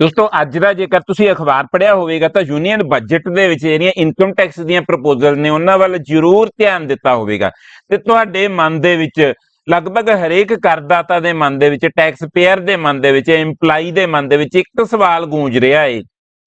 ਦੋਸਤੋ, ਅੱਜ ਦਾ ਜੇਕਰ ਤੁਸੀਂ ਅਖਬਾਰ ਪੜ੍ਹਿਆ ਹੋਵੇਗਾ ਤਾਂ ਯੂਨੀਅਨ ਬਜਟ ਦੇ ਵਿੱਚ ਜਿਹੜੀਆਂ ਇਨਕਮ ਟੈਕਸ ਦੀਆਂ ਪ੍ਰਪੋਜ਼ਲ ਨੇ, ਉਹਨਾਂ ਵੱਲ ਜ਼ਰੂਰ ਧਿਆਨ ਦਿੱਤਾ ਹੋਵੇਗਾ। ਤੇ ਤੁਹਾਡੇ ਮਨ ਦੇ ਵਿੱਚ ਲਗਭਗ ਹਰੇਕ ਕਰਦਾਤਾ ਦੇ ਮਨ ਦੇ ਵਿੱਚ ਟੈਕਸ ਪੇਅਰ ਦੇ ਮਨ ਦੇ ਵਿੱਚ EMPLOYEE ਦੇ ਮਨ ਦੇ ਵਿੱਚ ਇੱਕ ਸਵਾਲ ਗੂੰਜ ਰਿਹਾ ਏ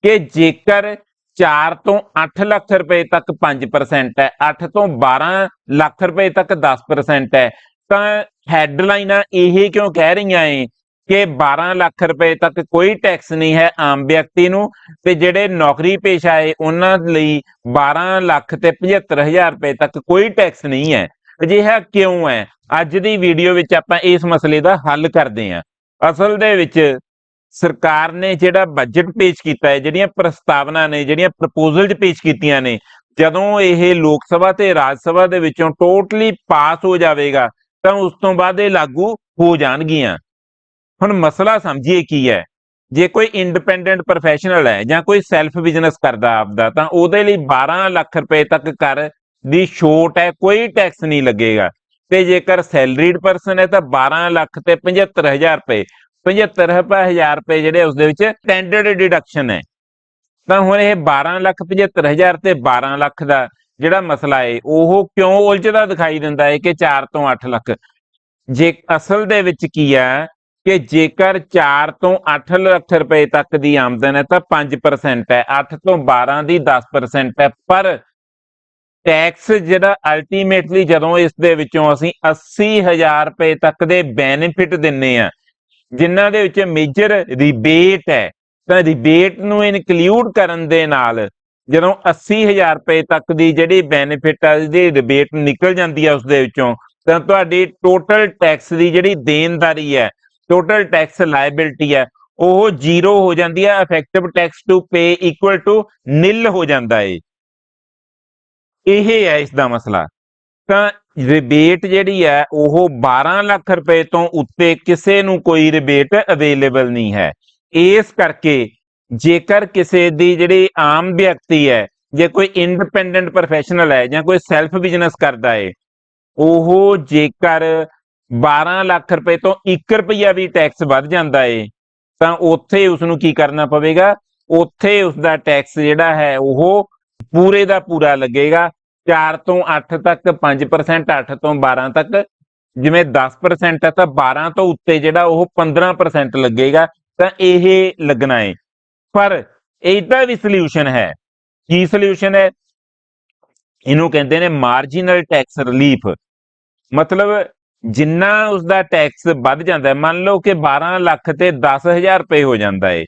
ਕਿ ਜੇਕਰ 4 ਤੋਂ 8 ਲੱਖ ਰੁਪਏ ਤੱਕ 5% ਹੈ 8 ਤੋਂ 12 ਲੱਖ ਰੁਪਏ ਤੱਕ 10% ਹੈ, ਤਾਂ ਹੈਡਲਾਈਨਾਂ ਇਹ ਕਿਉਂ ਕਹਿ ਰਹੀਆਂ ਏ ਕਿ 12 ਲੱਖ ਰੁਪਏ ਤੱਕ ਕੋਈ ਟੈਕਸ ਨਹੀਂ ਹੈ ਆਮ ਵਿਅਕਤੀ ਨੂੰ ਤੇ ਜਿਹੜੇ ਨੌਕਰੀ ਪੇਸ਼ਾ ਏ ਉਹਨਾਂ ਲਈ 12 ਲੱਖ ਤੇ 75000 ਰੁਪਏ ਤੱਕ ਕੋਈ ਟੈਕਸ ਨਹੀਂ ਹੈ। ਅਜਿਹਾ ਕਿਉਂ ਹੈ? ਅੱਜ ਦੀ ਵੀਡੀਓ ਵਿੱਚ ਆਪਾਂ ਇਸ ਮਸਲੇ ਦਾ ਹੱਲ ਕਰਦੇ ਹਾਂ। ਅਸਲ ਦੇ ਵਿੱਚ ਸਰਕਾਰ ਨੇ ਜਿਹੜਾ ਬਜਟ ਪੇਸ਼ ਕੀਤਾ ਹੈ, ਜਿਹੜੀਆਂ ਪ੍ਰਸਤਾਵਨਾ ਨੇ, ਜਿਹੜੀਆਂ ਪ੍ਰਪੋਜ਼ਲ ਪੇਸ਼ ਕੀਤੀਆਂ ਨੇ, ਜਦੋਂ ਇਹ ਲੋਕ ਸਭਾ ਤੇ ਰਾਜ ਸਭਾ ਦੇ ਵਿੱਚੋਂ ਟੋਟਲੀ ਪਾਸ ਹੋ ਜਾਵੇਗਾ, ਤਾਂ ਉਸ ਤੋਂ ਬਾਅਦ ਇਹ ਲਾਗੂ ਹੋ ਜਾਣਗੀਆਂ। ਹੁਣ ਮਸਲਾ ਸਮਝੀਏ ਕੀ ਹੈ? ਜੇ ਕੋਈ ਇੰਡੀਪੈਂਡੈਂਟ ਪ੍ਰੋਫੈਸ਼ਨਲ ਹੈ ਜਾਂ ਕੋਈ ਸੈਲਫ ਬਿਜ਼ਨਸ ਕਰਦਾ ਆਪਦਾ, ਤਾਂ ਉਹਦੇ ਲਈ 12 ਲੱਖ ਰੁਪਏ ਤੱਕ ਕਰ ਦੀ ਛੋਟ ਹੈ, ਕੋਈ ਟੈਕਸ ਨਹੀਂ ਲੱਗੇਗਾ। ਤੇ ਜੇਕਰ ਸੈਲਰੀਡ ਪਰਸਨ ਹੈ, ਤਾਂ 12 ਲੱਖ ਤੇ 75000 ਰੁਪਏ 75000 ਰੁਪਏ ਜਿਹੜੇ ਉਸ ਦੇ ਵਿੱਚ ਸਟੈਂਡਰਡ ਡਿਡਕਸ਼ਨ ਹੈ। ਤਾਂ ਹੁਣ ਇਹ 12 ਲੱਖ 75000 ਤੇ 12 ਲੱਖ ਦਾ ਜਿਹੜਾ ਮਸਲਾ ਹੈ, ਉਹ ਕਿਉਂ ਉਲਝਦਾ ਦਿਖਾਈ ਦਿੰਦਾ ਹੈ ਕਿ 4 ਤੋਂ 8 ਲੱਖ? ਜੇ ਅਸਲ ਦੇ ਵਿੱਚ ਕੀ ਹੈ ਕਿ ਜੇਕਰ 4 ਤੋਂ 8 ਲੱਖ ਰੁਪਏ ਤੱਕ ਦੀ ਆਮਦਨ ਹੈ, ਤਾਂ 5% ਹੈ। 8 ਤੋਂ 12 ਦੀ 10% ਹੈ। ਪਰ ਟੈਕਸ ਜਿਹੜਾ ਅਲਟੀਮੇਟਲੀ ਜਦੋਂ ਇਸ ਦੇ ਵਿੱਚੋਂ ਅਸੀਂ 80000 ਰੁਪਏ ਤੱਕ ਦੇ ਬੈਨੀਫਿਟ ਦਿੰਨੇ ਆ, ਜਿਨ੍ਹਾਂ ਦੇ ਵਿੱਚ ਮੇਜਰ ਰਿਬੇਟ ਹੈ, ਤਾਂ ਰਿਬੇਟ ਨੂੰ ਇਨਕਲੂਡ ਕਰਨ ਦੇ ਨਾਲ ਜਦੋਂ 80000 ਰੁਪਏ ਤੱਕ ਦੀ ਜਿਹੜੀ ਬੈਨੀਫਿਟ ਆ ਦੀ ਰਿਬੇਟ ਨਿਕਲ ਜਾਂਦੀ ਹੈ ਉਸ ਦੇ ਵਿੱਚੋਂ, ਤਾਂ ਤੁਹਾਡੀ ਟੋਟਲ ਟੈਕਸ ਦੀ ਜਿਹੜੀ ਦੇਣਦਾਰੀ ਹੈ ਟੋਟਲ ਟੈਕਸ ਲਾਇਬਿਲਟੀ ਹੈ। ਉਹ ਜ਼ੀਰੋ ਹੋ ਜਾਂਦੀ ਹੈ effective tax to pay equal to nil ਹੋ ਜਾਂਦਾ ਹੈ ਇਹ ਹੈ ਇਸ ਦਾ ਮਸਲਾ। ਤਾਂ ਰਿਬੇਟ ਜਿਹੜੀ ਹੈ, ਉਹ 12 ਲੱਖ ਰੁਪਏ ਤੋਂ ਉੱਤੇ ਕਿਸੇ ਨੂੰ ਕੋਈ ਰਿਬੇਟ ਅਵੇਲੇਬਲ ਨਹੀਂ ਹੈ। ਇਸ ਕਰਕੇ ਜੇਕਰ ਕਿਸੇ ਦੀ ਜਿਹੜੀ ਆਮ ਵਿਅਕਤੀ ਹੈ, ਜੇ ਕੋਈ ਇੰਡੀਪੈਂਡੈਂਟ ਪ੍ਰੋਫੈਸ਼ਨਲ ਹੈ ਜਾਂ ਕੋਈ ਸੈਲਫ ਬਿਜ਼ਨਸ ਕਰਦਾ ਹੈ ਉਹ ਜੇਕਰ 12 ਲੱਖ ਰੁਪਏ ਤੋਂ 1 ਰੁਪਿਆ ਵੀ ਟੈਕਸ ਵੱਧ ਜਾਂਦਾ ਏ, ਤਾਂ ਉੱਥੇ ਉਸ ਨੂੰ ਕੀ ਕਰਨਾ ਪਵੇਗਾ? ਉੱਥੇ ਉਸ ਦਾ ਟੈਕਸ ਜਿਹੜਾ ਹੈ, ਉਹ ਪੂਰੇ ਦਾ ਪੂਰਾ ਲੱਗੇਗਾ। 4 ਤੋਂ 8 ਤੱਕ 5% 8 ਤੋਂ 12 ਤੱਕ। ਜਿਵੇਂ 10% ਹੈ, ਤਾਂ 12 ਤੋਂ ਉੱਤੇ ਜਿਹੜਾ ਉਹ 15% ਲੱਗੇਗਾ, ਤਾਂ ਇਹ ਲੱਗਣਾ ਏ। ਪਰ ਇਹਦਾ ਵੀ ਸੋਲੂਸ਼ਨ ਹੈ। ਕੀ ਸੋਲੂਸ਼ਨ ਹੈ? ਇਹਨੂੰ ਕਹਿੰਦੇ ਨੇ ਮਾਰਜੀਨਲ ਟੈਕਸ ਰਿਲੀਫ ਮਤਲਬ ਜਿੰਨਾ ਉਸ ਦਾ ਟੈਕਸ ਵੱਧ ਜਾਂਦਾ ਹੈ, ਮੰਨ ਲਓ ਕਿ 12 ਲੱਖ ਤੇ 10000 ਰੁਪਏ ਹੋ ਜਾਂਦਾ ਹੈ,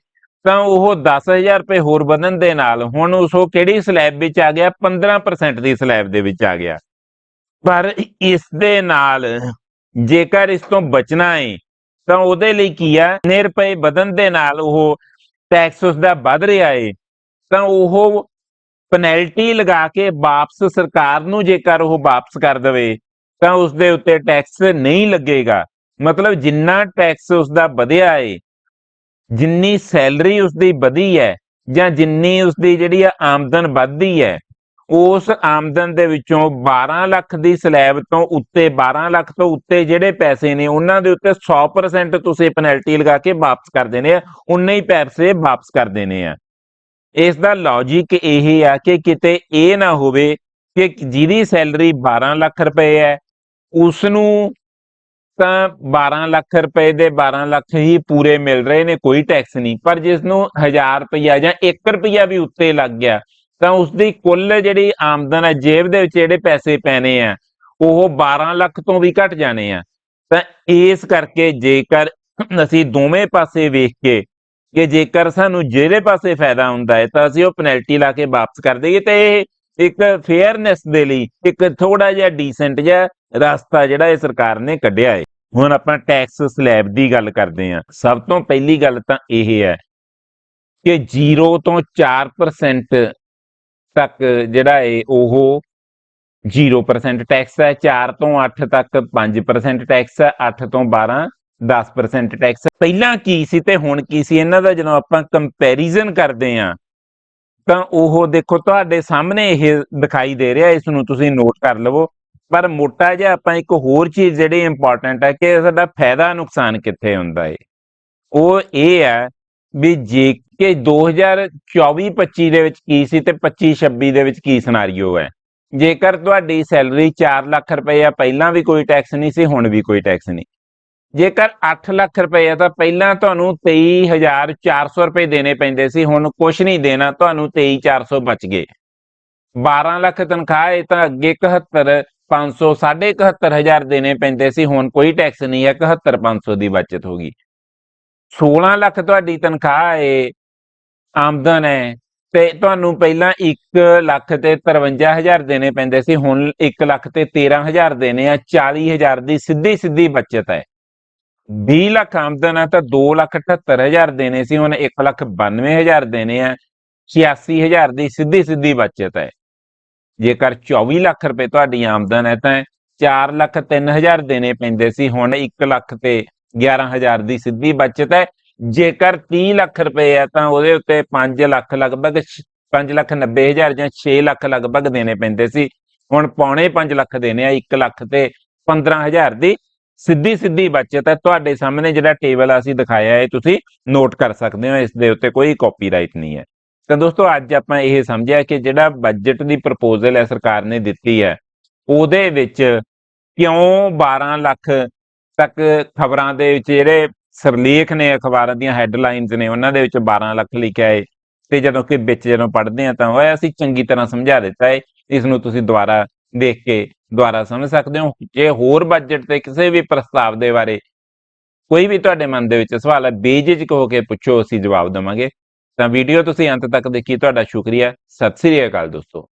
ਤਾਂ ਉਹ 10000 ਰੁਪਏ ਹੋਰ ਵਧਣ ਦੇ ਨਾਲ ਹੁਣ ਉਸ ਉਹ ਕਿਹੜੀ ਸਲੈਬ ਵਿੱਚ ਆ ਗਿਆ? 15% ਦੀ ਸਲੈਬ ਦੇ ਵਿੱਚ ਆ ਗਿਆ। ਪਰ ਇਸ ਦੇ ਨਾਲ ਜੇਕਰ ਇਸ ਤੋਂ ਬਚਣਾ ਹੈ, ਤਾਂ ਉਹਦੇ ਲਈ ਕੀ ਆ? ਨੇ ਰੁਪਏ ਵਧਣ ਦੇ ਨਾਲ ਉਹ ਟੈਕਸ ਉਸ ਦਾ ਵੱਧ ਰਿਹਾ ਏ ਤਾਂ ਉਹ ਪੈਨਲਟੀ ਲਗਾ ਕੇ ਵਾਪਸ ਸਰਕਾਰ ਨੂੰ ਜੇਕਰ ਉਹ ਵਾਪਸ ਕਰ ਦੇਵੇ ਤਾਂ ਉਸ ਦੇ ਉੱਤੇ ਟੈਕਸ ਨਹੀਂ ਲੱਗੇਗਾ। ਮਤਲਬ ਜਿੰਨਾ ਟੈਕਸ ਉਸ ਦਾ ਵਧਿਆ ਏ, ਜਿੰਨੀ ਸੈਲਰੀ ਉਸ ਦੀ ਵਧੀ ਹੈ ਜਾਂ ਜਿੰਨੀ ਉਸ ਦੀ ਜਿਹੜੀ ਆਮਦਨ ਵੱਧਦੀ ਹੈ, ਉਸ ਆਮਦਨ ਦੇ ਵਿੱਚੋਂ 12 ਲੱਖ ਦੀ ਸਲੈਬ ਤੋਂ ਉੱਤੇ 12 ਲੱਖ ਤੋਂ ਉੱਤੇ ਜਿਹੜੇ ਪੈਸੇ ਨੇ, ਉਹਨਾਂ ਦੇ ਉੱਤੇ 100% ਤੁਸੀਂ ਪੈਨਲਟੀ ਲਗਾ ਕੇ ਵਾਪਸ ਕਰ ਦੇਣੇ ਆ, ਉਨੇ ਹੀ ਪੈਸੇ ਵਾਪਸ ਕਰ ਦੇਣੇ ਆ। ਇਸ ਦਾ ਲੌਜੀਕ ਇਹ ਆ ਕਿ ਕਿਤੇ ਇਹ ਨਾ ਹੋਵੇ ਕਿ ਜਿਹਦੀ ਸੈਲਰੀ 12 ਲੱਖ ਰੁਪਏ ਹੈ ਉਸ ਨੂੰ ਤਾਂ 12 ਲੱਖ ਰੁਪਏ ਦੇ 12 ਲੱਖ ਹੀ ਪੂਰੇ ਮਿਲ ਰਹੇ ਨੇ, ਕੋਈ ਟੈਕਸ ਨਹੀਂ। ਪਰ ਜਿਸ ਨੂੰ 1000 ਰੁਪਇਆ ਜਾਂ 1 ਰੁਪਇਆ ਵੀ ਉੱਤੇ ਲੱਗ ਗਿਆ, ਤਾਂ ਉਸ ਦੀ ਕੁੱਲ ਜਿਹੜੀ ਆਮਦਨ ਹੈ ਜੇਬ ਦੇ ਵਿੱਚ ਜਿਹੜੇ ਪੈਸੇ ਪੈਣੇ ਆ, ਉਹ 12 ਲੱਖ ਤੋਂ ਵੀ ਘਟ ਜਾਣੇ ਆ। ਤਾਂ ਇਸ ਕਰਕੇ ਜੇਕਰ ਅਸੀਂ ਦੋਵੇਂ ਪਾਸੇ ਵੇਖ ਕੇ ਕਿ ਜੇਕਰ ਸਾਨੂੰ ਜਿਹੜੇ ਪਾਸੇ ਫਾਇਦਾ ਹੁੰਦਾ ਹੈ, ਤਾਂ ਅਸੀਂ ਉਹ ਪੈਨਲਟੀ ਲਾ ਕੇ ਵਾਪਸ ਕਰ ਦਈਏ। ਤੇ ਇਹ ਇੱਕ ਫੇਅਰਨੈਸ ਦੇ ਲਈ ਇੱਕ ਥੋੜਾ ਜਿਹਾ ਡੀਸੈਂਟ ਜਿਹਾ ਰਸਤਾ ਜਿਹੜਾ ਇਹ ਸਰਕਾਰ ਨੇ ਕੱਢਿਆ ਹੈ ਹੁਣ ਆਪਾਂ ਟੈਕਸ ਸਲੈਬ ਦੀ ਗੱਲ ਕਰਦੇ ਹਾਂ ਸਭ ਤੋਂ ਪਹਿਲੀ ਗੱਲ ਤਾਂ ਇਹ ਹੈ ਕਿ 0 ਤੋਂ 4% ਤੱਕ ਜਿਹੜਾ ਹੈ ਉਹ 0% ਟੈਕਸ ਹੈ। 4 ਤੋਂ 8 ਤੱਕ 5% ਟੈਕਸ ਹੈ। 8 ਤੋਂ 12 10% ਟੈਕਸ ਪਹਿਲਾਂ ਕੀ ਸੀ ਤੇ ਹੁਣ ਕੀ ਸੀ? ਇਹਨਾਂ ਦਾ ਜਦੋਂ ਆਪਾਂ ਕੰਪੈਰੀਜ਼ਨ ਕਰਦੇ ਆਂ, ਤਾਂ ਉਹ ਦੇਖੋ ਤੁਹਾਡੇ ਸਾਹਮਣੇ ਇਹ ਦਿਖਾਈ ਦੇ ਰਿਹਾ। ਇਸ ਨੂੰ ਤੁਸੀਂ ਨੋਟ ਕਰ ਲਵੋ। ਪਰ ਮੋਟਾ ਜਿਹਾ ਆਪਾਂ ਇੱਕ ਹੋਰ ਚੀਜ਼ ਜਿਹੜੀ ਇੰਪੋਰਟੈਂਟ ਹੈ ਕਿ ਸਾਡਾ ਫਾਇਦਾ ਨੁਕਸਾਨ ਕਿੱਥੇ ਹੁੰਦਾ ਹੈ ਉਹ ਇਹ ਹੈ ਵੀ ਜੇ ਕਿ 2024-25 ਦੇ ਵਿੱਚ ਕੀ ਸੀ ਤੇ 25-26 ਦੇ ਵਿੱਚ ਕੀ ਸਿਨਾਰੀਓ ਹੈ? ਜੇਕਰ ਤੁਹਾਡੀ ਸੈਲਰੀ 4 ਲੱਖ ਰੁਪਏ ਆ, ਪਹਿਲਾਂ ਵੀ ਕੋਈ ਟੈਕਸ ਨਹੀਂ ਸੀ, ਹੁਣ ਵੀ ਕੋਈ ਟੈਕਸ ਨਹੀਂ। ਜੇਕਰ 8 ਲੱਖ ਰੁਪਏ ਆ, ਤਾਂ ਪਹਿਲਾਂ ਤੁਹਾਨੂੰ 23400 ਰੁਪਏ ਦੇਣੇ ਪੈਂਦੇ ਸੀ, ਹੁਣ ਕੁਝ ਨਹੀਂ ਦੇਣਾ, ਤੁਹਾਨੂੰ 23400 ਬਚ ਗਏ। 12 ਲੱਖ ਤਨਖਾਹ ਹੈ ਤਾਂ ਅੱਗੇ 71 500 71500 ਦੇਣੇ ਪੈਂਦੇ ਸੀ, ਹੁਣ ਕੋਈ ਟੈਕਸ ਨਹੀਂ ਹੈ 71500 ਦੀ ਬਚਤ ਹੋ ਗਈ। 16 ਲੱਖ ਤੁਹਾਡੀ ਤਨਖਾਹ ਹੈ, ਆਮਦਨ ਹੈ, ਤੇ ਤੁਹਾਨੂੰ ਪਹਿਲਾਂ 1 ਲੱਖ ਤੇ 53000 ਦੇਣੇ ਪੈਂਦੇ ਸੀ, ਹੁਣ 1 ਲੱਖ ਤੇ 13000 ਦੇਣੇ ਆ 40000 ਦੀ ਸਿੱਧੀ ਸਿੱਧੀ ਬਚਤ ਹੈ। 20 ਲੱਖ ਆਮਦਨ ਹੈ, ਤਾਂ 2 ਲੱਖ 78000 ਦੇਣੇ ਸੀ, ਹੁਣ 1 ਲੱਖ 92000 ਦੇਣੇ ਆ 86000 ਦੀ ਸਿੱਧੀ ਸਿੱਧੀ ਬਚਤ ਹੈ। ਜੇਕਰ 24 ਲੱਖ ਰੁਪਏ ਤੁਹਾਡੀ ਆਮਦਨ ਹੈ, ਤਾਂ 4 ਲੱਖ 3000 ਦੇਣੇ ਪੈਂਦੇ ਸੀ, ਹੁਣ 1 ਲੱਖ ਤੇ 11000 ਦੀ ਸਿੱਧੀ ਬਚਤ ਹੈ। ਜੇਕਰ 30 ਲੱਖ ਰੁਪਏ ਹੈ, ਤਾਂ ਉਹਦੇ ਉੱਤੇ 5 ਲੱਖ ਲਗਭਗ 5 ਲੱਖ 90000 ਜਾਂ 6 ਲੱਖ ਲਗਭਗ ਦੇਣੇ ਪੈਂਦੇ ਸੀ। ਹੁਣ ਪੌਣੇ 5 ਲੱਖ ਦੇਣੇ ਆ 1 ਲੱਖ ਤੇ 15000 ਦੀ ਸਿੱਧੀ ਸਿੱਧੀ ਬਚਤ ਹੈ। ਤੁਹਾਡੇ ਸਾਹਮਣੇ ਜਿਹੜਾ ਟੇਬਲ ਅਸੀਂ ਦਿਖਾਇਆ ਹੈ, ਤੁਸੀਂ ਨੋਟ ਕਰ ਸਕਦੇ ਹੋ, ਇਸ ਦੇ ਉੱਤੇ ਕੋਈ ਕਾਪੀਰਾਈਟ ਨਹੀਂ ਹੈ। ਤਾਂ ਦੋਸਤੋ, ਅੱਜ ਆਪਾਂ ਇਹ ਸਮਝਿਆ ਕਿ ਜਿਹੜਾ ਬਜਟ ਦੀ ਪ੍ਰਪੋਜ਼ਲ ਹੈ ਸਰਕਾਰ ਨੇ ਦਿੱਤੀ ਹੈ, ਉਹਦੇ ਵਿੱਚ ਕਿਉਂ 12 ਲੱਖ ਤੱਕ ਖਬਰਾਂ ਦੇ ਵਿੱਚ ਜਿਹੜੇ ਸਰਲੇਖ ਨੇ, ਅਖਬਾਰਾਂ ਦੀਆਂ ਹੈਡਲਾਈਨਸ ਨੇ, ਉਹਨਾਂ ਦੇ ਵਿੱਚ 12 ਲੱਖ ਲਿਖਿਆ ਹੈ ਤੇ ਜਦੋਂ ਕਿ ਵਿੱਚ ਜਦੋਂ ਪੜ੍ਹਦੇ ਆ ਤਾਂ ਉਹ ਅਸੀਂ ਚੰਗੀ ਤਰ੍ਹਾਂ ਸਮਝਾ ਦਿੱਤਾ ਹੈ। ਇਸ ਨੂੰ ਤੁਸੀਂ ਦੁਬਾਰਾ ਦੇਖ ਕੇ ਦੁਬਾਰਾ ਸਮਝ ਸਕਦੇ ਹੋ। ਜੇ ਹੋਰ ਬਜਟ ਤੇ ਕਿਸੇ ਵੀ ਪ੍ਰਸਤਾਵ ਦੇ ਬਾਰੇ ਕੋਈ ਵੀ ਤੁਹਾਡੇ ਮਨ ਦੇ ਵਿੱਚ ਸਵਾਲ ਹੈ, ਬੇਝਿਜਕ ਹੋ ਕੇ ਪੁੱਛੋ, ਅਸੀਂ ਜਵਾਬ ਦੇਵਾਂਗੇ। ਤਾਂ ਵੀਡੀਓ ਤੁਸੀਂ ਅੰਤ ਤੱਕ ਦੇਖੀ ਤੁਹਾਡਾ ਸ਼ੁਕਰੀਆ। ਸਤਿ ਸ੍ਰੀ ਅਕਾਲ ਦੋਸਤੋ।